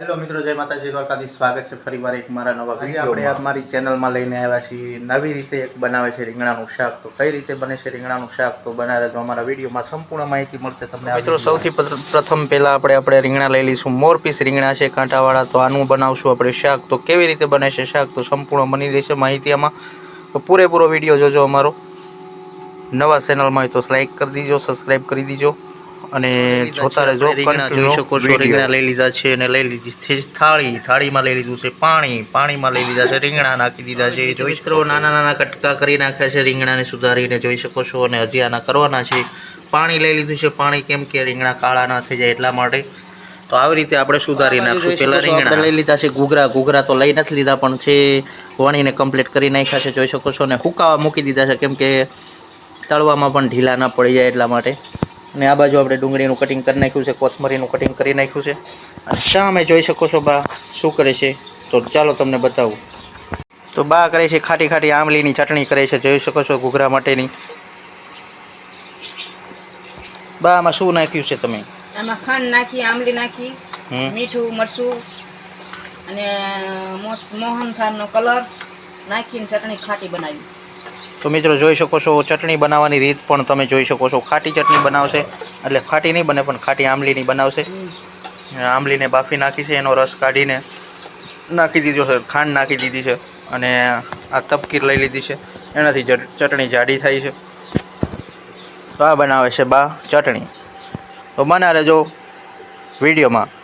Hello મિત્રો જય માતાજી દ્વારકાથી સ્વાગત છે ફરીવાર એક મારા નવા વીડિયો આપણે અમારી ચેનલમાં લઈને આવ્યા છીએ. નવી રીતે એક બનાવે છે રીંગણાનું શાક. તો કઈ રીતે બને છે રીંગણાનું શાક? તો બનાવે તો અમારા વિડીયોમાં સંપૂર્ણ માહિતી મળશે તમને મિત્રો સૌથી પ્રથમ પહેલાં આપણે આપણે રીંગણા લઈ લઈશું. મોર પીસ રીંગણા છે કાંટાવાળા. તો આનું બનાવશું આપણે શાક. તો કેવી રીતે બને છે શાક? તો સંપૂર્ણ બની રહેશે માહિતી આમાં. તો પૂરેપૂરો વીડિયો જોજો અમારો. નવા ચેનલમાં હોય તો લાઇક કરી દીજો સબસ્ક્રાઈબ કરી દીજો. અને જોતા રહેજો જોઈ શકો છો રીંગણા લઈ લીધા છે અને લઈ લીધી છે થાળી થાળીમાં લઈ લીધું છે પાણી પાણીમાં લઈ લીધા છે રીંગણા નાખી દીધા છે જોઈ મિત્રો નાના નાના કટકા કરી નાખ્યા છે રીંગણાને સુધારીને જોઈ શકો છો અને હજી આના કરવાના છે. પાણી લઈ લીધું છે પાણી કેમ કે રીંગણા કાળા ના થઈ જાય એટલા માટે. તો આવી રીતે આપણે સુધારી નાખશું. પેલા રીંગણા. લઈ લીધા છે ઘૂઘરા ઘૂઘરા તો લઈ નથી લીધા પણ છે વણીને કમ્પ્લીટ કરી નાખ્યા છે જોઈ શકો છો અને હુકાવા મૂકી દીધા છે કેમ કે તળવામાં પણ ઢીલા ના પડી જાય એટલા માટે. અને આ બાજુ આપણે ડુંગળીનું કટિંગ કરી નાખ્યું છે કોથમરીનું કટિંગ કરી નાખ્યું છે. અને સામે જોઈ શકો છો બા શું કરે છે? તો ચાલો તમને બતાવું. તો બા કરે છે ખાટી ખાટી આંબલીની ચટણી કરે છે જોઈ શકો છો ઘૂઘરા માટેની. બા આમાં શું નાખ્યું છે તમે? એમાં ખાંડ નાખી આંબલી નાખી મીઠું મરચું અને મોહન મોહનથાળનો કલર નાખીને ચટણી ખાટી બનાવી. તો મિત્રો જોઈ શકો છો, ચટણી બનાવવાની રીત પણ તમે જોઈ શકો છો. ખાટી ચટણી બનાવશે, એટલે ખાટી નહીં બને, પણ ખાટી આંબલીની બનાવશે. આંબલીને બાફી નાખી છે, એનો રસ કાઢીને નાખી દીધો છે, ખાંડ નાખી દીધી છે અને આ તપકીર લઈ લીધી છે. એનાથી ચટ- ચટણી જાડી થાય છે. તો આ બનાવે છે બા ચટણી. તો બના રહેજો વિડીયોમાં.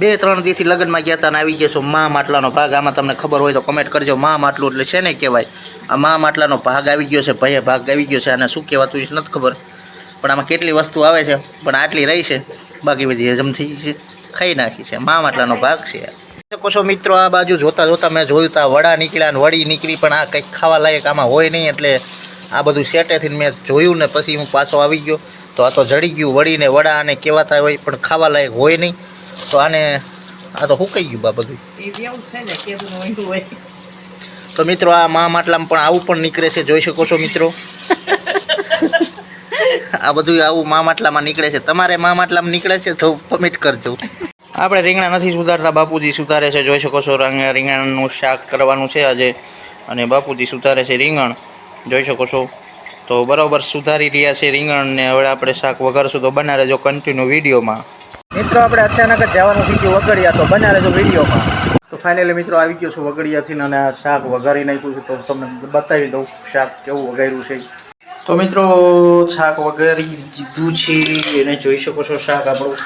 બે ત્રણ દીથી લગ્નમાં ગયા હતા ને આવી ગયા છો મા માટલાનો ભાગ. આમાં તમને ખબર હોય તો કમેન્ટ કરજો. મા માટલું એટલે છે ને કહેવાય. આ મા માટલાનો ભાગ આવી ગયો છે, ભયે ભાગ આવી ગયો છે. આને શું કહેવાતું એ નથી ખબર. પણ આમાં કેટલી વસ્તુ આવે છે, પણ આટલી રહી છે. બાકી બધી હજમ થઈ છે. ખાઈ નાખી છે. મા માટલાનો ભાગ છે. શકો છો મિત્રો, આ બાજુ જોતા જોતા મેં જોયું તા, વડા નીકળ્યા ને વડી નીકળી, પણ આ કંઈક ખાવા લાયક આમાં હોય નહીં. એટલે આ બધું સેટેથી મેં જોયું ને પછી હું પાછો આવી ગયો. તો આ તો જડી ગયું. વડીને વડા અને કહેવાતા હોય, પણ ખાવા લાયક હોય નહીં. તો આને આ તો હુકાઈ ગયું બા બધું તો મિત્રો આ મા માટલામાં પણ આવું પણ નીકળે છે જોઈ શકો છો મિત્રો. આ બધું આવું મા માટલામાં નીકળે છે. તમારે મા માટલામાં નીકળે છે તો કમેન્ટ કરજો. આપણે રીંગણા નથી સુધારતા બાપુજી સુધારે છે જોઈ શકો છો રંગ- રીંગણાનું શાક કરવાનું છે આજે. અને બાપુજી સુધારે છે રીંગણ જોઈ શકો છો. તો બરાબર સુધારી રહ્યા છે રીંગણને. હવે આપણે શાક વઘારશું તો બનાવે જો કન્ટિન્યુ વિડીયોમાં. મિત્રો, આપણે અચાનક જ જવાનું થઈ વગડિયા, તો બના રહેજો વિડીયોમાં. તો ફાઇનલી મિત્રો, આવી ગયો છું વગડિયાથી અને આ શાક વઘારી નાખ્યું છે, તો તમને બતાવી દઉં શાક કેવું વઘાર્યું છે. તો મિત્રો, શાક વઘારી દીધું છે, એને જોઈ શકો છો શાક આપણું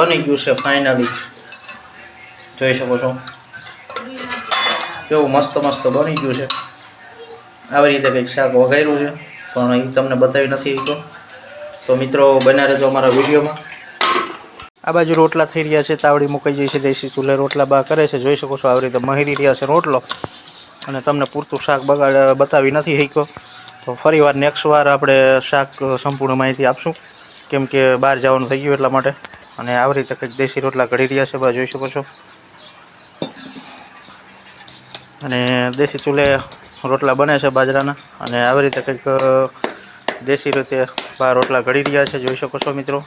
બની ગયું છે ફાઇનલી જોઈ શકો છો. કેવું મસ્ત મસ્ત બની ગયું છે. આવી રીતે કંઈક શાક વઘાર્યું છે, પણ એ તમને બતાવી નથી તો મિત્રો બના રહેજો અમારા વિડીયોમાં. આ બાજુ રોટલા થઈ રહ્યા છે, તાવડી મુકાઈ જાય છે, દેશી ચૂલે રોટલા બા કરે છે. જોઈ શકો છો, આવી રીતે મહેરી રહ્યા છે રોટલો. અને તમને પૂરતું શાક બગાડ, બતાવી નથી શક્યો. તો ફરી વાર નેક્સ્ટ વાર આપણે શાક સંપૂર્ણ માહિતી આપશું. કેમ કે બહાર જવાનું થઈ ગયું એટલા માટે. અને આવી રીતે કંઈક દેશી રોટલા ઘડી રહ્યા છે, બા જોઈ શકો છો. અને દેશી ચૂલે રોટલા બને છે બાજરાના. અને આવી રીતે કંઈક દેશી રીતે બા રોટલા ઘડી રહ્યા છે, જોઈ શકો છો મિત્રો.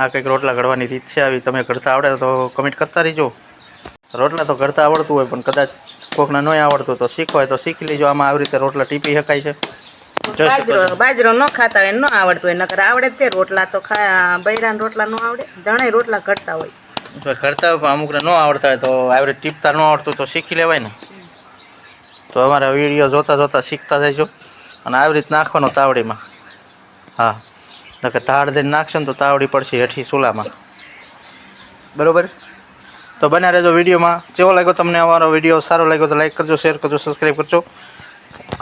આ કંઈક રોટલા ઘડવાની રીત છે આવી. તમે ઘડતા આવડે તો કમેન્ટ કરતા રહીજો. રોટલા તો ઘડતા આવડતું હોય પણ કદાચ કોકને નહીં આવડતું તો શીખો હોય તો શીખી લેજો. આમાં આવી રીતે રોટલા ટીપી શકાય છે. બાજરો બાજરો ન ખાતા હોય ન આવડતું હોય નકર આવડે તે રોટલા તો ખા બૈરાન રોટલા ન આવડે જણાય રોટલા ઘડતા હોય. ઘડતા હોય પણ અમુકને ન આવડતા હોય તો આવી રીતે ટીપતા ન આવડતું તો શીખી લેવાય ને. તો અમારા વીડિયો જોતા જોતા શીખતા જજો. અને આવી રીત નાખવાનો તાવડીમાં. હા. નકર તાળ દઈને નાખશે ને તો તાવડી પડશે હેઠી ચૂલામાં. બરાબર? તો બના રહેજો વિડીયોમાં. કેવો લાગ્યો તમને અમારો વીડિયો? સારો લાગ્યો તો લાઈક કરજો, શેર કરજો સબસ્ક્રાઈબ કરજો.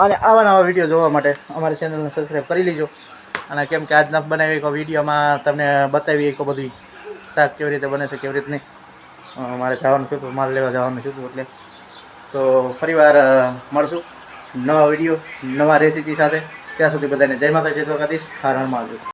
અને આવા નવા વીડિયો જોવા માટે અમારી ચેનલને સબસ્ક્રાઈબ કરી લેજો. અને કેમ કે આજના બનાવી એક વિડીયોમાં તમને બતાવી એક બધી શાક કેવી રીતે બને છે, કેવી રીતે નહીં મારે જવાનું છે માલ લેવા જવાનું છે એટલે. તો ફરીવાર મળશું. નવા વીડિયો, નવા રેસીપી સાથે. ત્યાં સુધી બધાને જય માતા જય દ્વારકાધીશ. હારણ મારજો